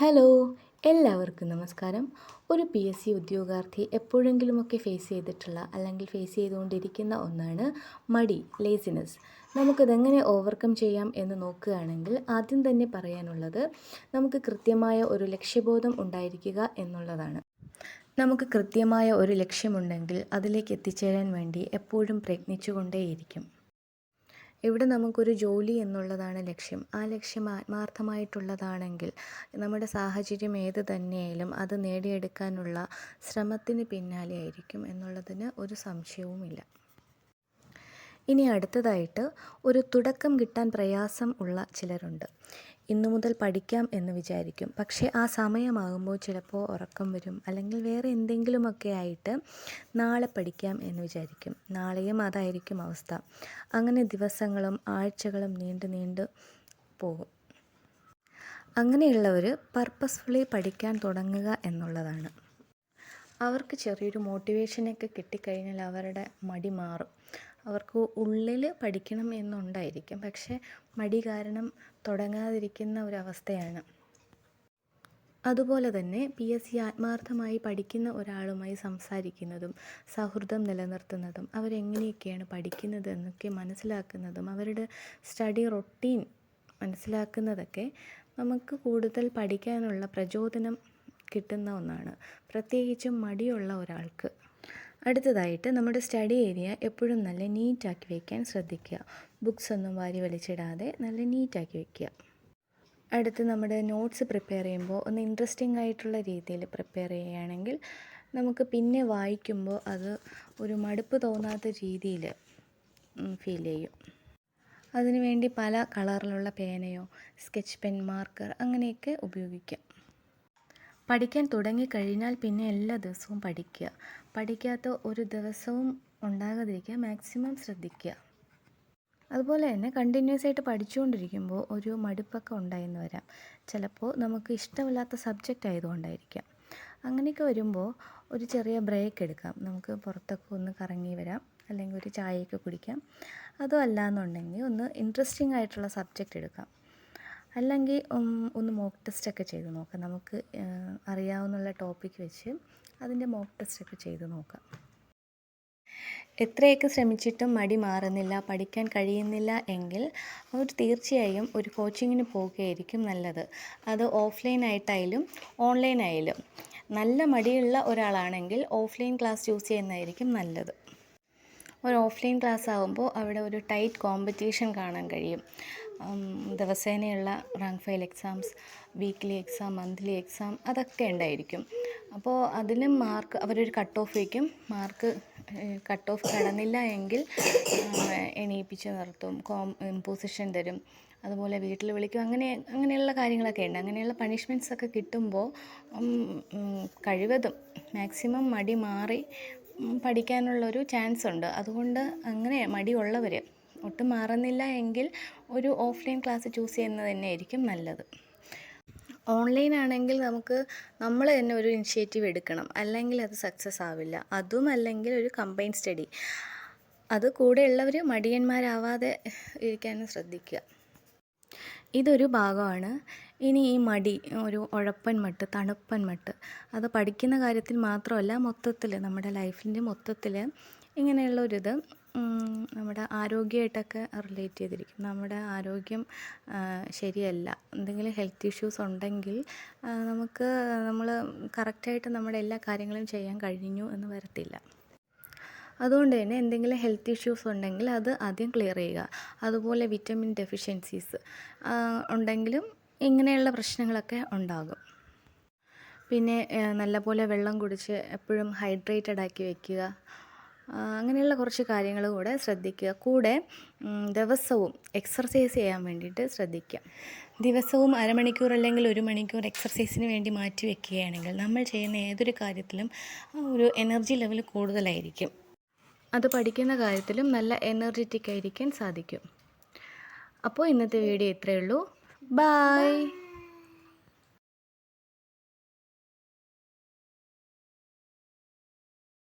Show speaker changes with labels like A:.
A: Hello എല്ലാവർക്കും നമസ്കാരം. ഒരു പി എസ് സി ഉദ്യോഗാർത്ഥി എപ്പോഴെങ്കിലുമൊക്കെ ഫേസ് ചെയ്തിട്ടുള്ള അല്ലെങ്കിൽ ഫേസ് ചെയ്തുകൊണ്ടിരിക്കുന്ന ഒന്നാണ് മടി ലേസിനെസ് നമുക്കതെങ്ങനെ ഓവർകം ചെയ്യാം എന്ന് നോക്കുകയാണെങ്കിൽ ആദ്യം തന്നെ പറയാനുള്ളത് നമുക്ക് കൃത്യമായ ഒരു ലക്ഷ്യബോധം ഉണ്ടായിരിക്കുക എന്നുള്ളതാണ്. നമുക്ക് കൃത്യമായ ഒരു ലക്ഷ്യമുണ്ടെങ്കിൽ അതിലേക്ക് എത്തിച്ചേരാൻ വേണ്ടി എപ്പോഴും പ്രയത്നിച്ചുകൊണ്ടേയിരിക്കും. ഇവിടെ നമുക്കൊരു ജോലി എന്നുള്ളതാണ് ലക്ഷ്യം. ആ ലക്ഷ്യം ആത്മാർത്ഥമായിട്ടുള്ളതാണെങ്കിൽ നമ്മുടെ സാഹചര്യം ഏത് തന്നെയായാലും അത് നേടിയെടുക്കാനുള്ള ശ്രമത്തിന് പിന്നാലെ ആയിരിക്കും എന്നുള്ളതിന് ഒരു സംശയവുമില്ല. ഇനി അടുത്തതായിട്ട് ഒരു തുടക്കം കിട്ടാൻ പ്രയാസം ഉള്ള ചിലരുണ്ട്. ഇന്നു മുതൽ പഠിക്കാം എന്ന് വിചാരിക്കും. പക്ഷേ ആ സമയമാകുമ്പോൾ ചിലപ്പോൾ ഉറക്കം വരും. അല്ലെങ്കിൽ വേറെ എന്തെങ്കിലുമൊക്കെ ആയിട്ട് നാളെ പഠിക്കാം എന്ന് വിചാരിക്കും. നാളെയും അതായിരിക്കും അവസ്ഥ. അങ്ങനെ ദിവസങ്ങളും ആഴ്ചകളും നീണ്ടു നീണ്ടു പോകും. അങ്ങനെയുള്ളവർ പർപ്പസ്ഫുള്ളി പഠിക്കാൻ തുടങ്ങുക എന്നുള്ളതാണ്. അവർക്ക് ചെറിയൊരു മോട്ടിവേഷനൊക്കെ കിട്ടിക്കഴിഞ്ഞാൽ അവരുടെ മടി മാറും. അവർക്ക് ഉള്ളിൽ പഠിക്കണം എന്നുണ്ടായിരിക്കും. പക്ഷേ മടി കാരണം തുടങ്ങാതിരിക്കുന്ന ഒരവസ്ഥയാണ്. അതുപോലെ തന്നെ പി. എസ്. സി. ആത്മാർത്ഥമായി പഠിക്കുന്ന ഒരാളുമായി സംസാരിക്കുന്നതും സൗഹൃദം നിലനിർത്തുന്നതും അവരെങ്ങനെയൊക്കെയാണ് പഠിക്കുന്നത് എന്നൊക്കെ മനസ്സിലാക്കുന്നതും അവരുടെ സ്റ്റഡി റൊട്ടീൻ മനസ്സിലാക്കുന്നതൊക്കെ നമുക്ക് കൂടുതൽ പഠിക്കാനുള്ള പ്രചോദനം കിട്ടുന്ന ഒന്നാണ്. പ്രത്യേകിച്ചും മടിയുള്ള ഒരാൾക്ക്. അടുത്തതായിട്ട് നമ്മുടെ സ്റ്റഡി ഏരിയ എപ്പോഴും നല്ല നീറ്റാക്കി വയ്ക്കാൻ ശ്രദ്ധിക്കുക. ബുക്സ് ഒന്നും വാരി വലിച്ചിടാതെ നല്ല നീറ്റാക്കി വയ്ക്കുക അടുത്ത് നമ്മുടെ നോട്ട്സ് പ്രിപ്പയർ ചെയ്യുമ്പോൾ ഒന്ന് ഇൻട്രസ്റ്റിംഗ് ആയിട്ടുള്ള രീതിയിൽ പ്രിപ്പയർ ചെയ്യുകയാണെങ്കിൽ നമുക്ക് പിന്നെ വായിക്കുമ്പോൾ അത് ഒരു മടുപ്പ് തോന്നാത്ത രീതിയിൽ ഫീൽ ചെയ്യും. അതിനുവേണ്ടി പല കളറിലുള്ള പേനയോ സ്കെച്ച് പെൻ മാർക്കർ അങ്ങനെയൊക്കെ ഉപയോഗിക്കാം. പഠിക്കാൻ തുടങ്ങിക്കഴിഞ്ഞാൽ പിന്നെ എല്ലാ ദിവസവും പഠിക്കുക. പഠിക്കാത്ത ഒരു ദിവസവും ഉണ്ടാകാതിരിക്കുക. മാക്സിമം ശ്രദ്ധിക്കുക. അതുപോലെ തന്നെ കണ്ടിന്യൂസ് ആയിട്ട് പഠിച്ചുകൊണ്ടിരിക്കുമ്പോൾ ഒരു മടുപ്പൊക്കെ ഉണ്ടായെന്ന് വരാം. ചിലപ്പോൾ നമുക്ക് ഇഷ്ടമില്ലാത്ത സബ്ജക്റ്റ് ആയതുകൊണ്ടായിരിക്കാം. അങ്ങനെയൊക്കെ വരുമ്പോൾ ഒരു ചെറിയ ബ്രേക്ക് എടുക്കാം. നമുക്ക് പുറത്തൊക്കെ ഒന്ന് കറങ്ങി വരാം. അല്ലെങ്കിൽ ഒരു ചായയൊക്കെ കുടിക്കാം. അതും അല്ലാന്നുണ്ടെങ്കിൽ ഒന്ന് ഇൻട്രസ്റ്റിംഗ് ആയിട്ടുള്ള സബ്ജക്റ്റ് എടുക്കാം. അല്ലെങ്കിൽ ഒന്ന് മോക്ക് ടെസ്റ്റൊക്കെ ചെയ്ത് നോക്കാം. നമുക്ക് അറിയാവുന്നുള്ള ടോപ്പിക്ക് വെച്ച് അതിന്റെ മോക്ക് ടെസ്റ്റൊക്കെ ചെയ്ത് നോക്കാം. എത്രയൊക്കെ ശ്രമിച്ചിട്ടും മടി മാറുന്നില്ല പഠിക്കാൻ കഴിയുന്നില്ല എങ്കിൽ അവർ തീർച്ചയായും ഒരു കോച്ചിങ്ങിന് പോവുകയായിരിക്കും നല്ലത്. അത് ഓഫ്ലൈൻ ആയിട്ടായാലും ഓൺലൈൻ നല്ല മടിയുള്ള ഒരാളാണെങ്കിൽ ഓഫ്ലൈൻ ക്ലാസ് ചൂസ് ചെയ്യുന്നതായിരിക്കും നല്ലത്. ഒരു ഓഫ്ലൈൻ ക്ലാസ് ആകുമ്പോൾ അവിടെ ഒരു ടൈറ്റ് കോമ്പറ്റീഷൻ കാണാൻ കഴിയും. ദിവസേനയുള്ള rank file exams weekly exam monthly exam അതൊക്കെ ഉണ്ടായിരിക്കും. അപ്പോൾ അതിനും മാർക്ക് അവരൊരു കട്ട് ഓഫ് വയ്ക്കും. മാർക്ക് കട്ട് ഓഫ് കടന്നില്ല എങ്കിൽ എണീപ്പിച്ച് നിർത്തും കോം ഇമ്പോസിഷൻ തരും. അതുപോലെ വീട്ടിൽ വിളിക്കും. അങ്ങനെ അങ്ങനെയുള്ള കാര്യങ്ങളൊക്കെ ഉണ്ട്. അങ്ങനെയുള്ള പണിഷ്മെന്റ്സ് ഒക്കെ കിട്ടുമ്പോൾ കഴിവതും മാക്സിമം മടി മാറി പഠിക്കാനുള്ളൊരു ചാൻസ് ഉണ്ട് അതുകൊണ്ട് അങ്ങനെ മടിയുള്ളവർ ഒട്ടും മാറുന്നില്ല എങ്കിൽ ഒരു ഓഫ്ലൈൻ ക്ലാസ് ചൂസ് ചെയ്യുന്നത് തന്നെയായിരിക്കും നല്ലത്. ഓൺലൈൻ ആണെങ്കിൽ നമുക്ക് നമ്മൾ തന്നെ ഒരു ഇനിഷ്യേറ്റീവ് എടുക്കണം. അല്ലെങ്കിൽ അത് സക്സസ് ആവില്ല. അതും അല്ലെങ്കിൽ ഒരു കമ്പൈൻ സ്റ്റഡി. അത് കൂടെയുള്ളവർ മടിയന്മാരാവാതെ ഇരിക്കാനും ശ്രദ്ധിക്കുക. ഇതൊരു ഭാഗമാണ്. ഇനി ഈ മടി ഒരു ഉഴപ്പൻ മട്ട് തണുപ്പൻ മട്ട് അത് പഠിക്കുന്ന കാര്യത്തിൽ മാത്രമല്ല മൊത്തത്തിൽ നമ്മുടെ ലൈഫിന്റെ മൊത്തത്തിൽ ഇങ്ങനെയുള്ളൊരിത് നമ്മുടെ ആരോഗ്യമായിട്ടൊക്കെ റിലേറ്റ് ചെയ്തിരിക്കും. നമ്മുടെ ആരോഗ്യം ശരിയല്ല. എന്തെങ്കിലും ഹെൽത്ത് ഇഷ്യൂസ് ഉണ്ടെങ്കിൽ നമുക്ക് നമ്മൾ കറക്റ്റായിട്ട് നമ്മുടെ എല്ലാ കാര്യങ്ങളും ചെയ്യാൻ കഴിഞ്ഞു എന്ന് വരത്തില്ല. അതുകൊണ്ട് തന്നെ എന്തെങ്കിലും ഹെൽത്ത് ഇഷ്യൂസ് ഉണ്ടെങ്കിൽ അത് ആദ്യം ക്ലിയർ ചെയ്യുക. അതുപോലെ വിറ്റമിൻ ഡെഫിഷ്യൻസീസ് ഉണ്ടെങ്കിലും ഇങ്ങനെയുള്ള പ്രശ്നങ്ങളൊക്കെ ഉണ്ടാകും. പിന്നെ നല്ലപോലെ വെള്ളം കുടിച്ച് എപ്പോഴും ഹൈഡ്രേറ്റഡ് ആക്കി വയ്ക്കുക അങ്ങനെയുള്ള കുറച്ച് കാര്യങ്ങൾ കൂടെ ശ്രദ്ധിക്കുക. കൂടെ ദിവസവും എക്സർസൈസ് ചെയ്യാൻ വേണ്ടിയിട്ട് ശ്രദ്ധിക്കുക. ദിവസവും അരമണിക്കൂർ അല്ലെങ്കിൽ ഒരു മണിക്കൂർ എക്സർസൈസിന് വേണ്ടി മാറ്റി വയ്ക്കുകയാണെങ്കിൽ നമ്മൾ ചെയ്യുന്ന ഏതൊരു കാര്യത്തിലും ഒരു എനർജി ലെവൽ കൂടുതലായിരിക്കും. അത് പഠിക്കുന്ന കാര്യത്തിലും നല്ല എനർജറ്റിക് ആയിരിക്കാൻ സാധിക്കും. അപ്പോൾ ഇന്നത്തെ വീഡിയോ ഇത്രയേ ഉള്ളൂ. Bye. Bye.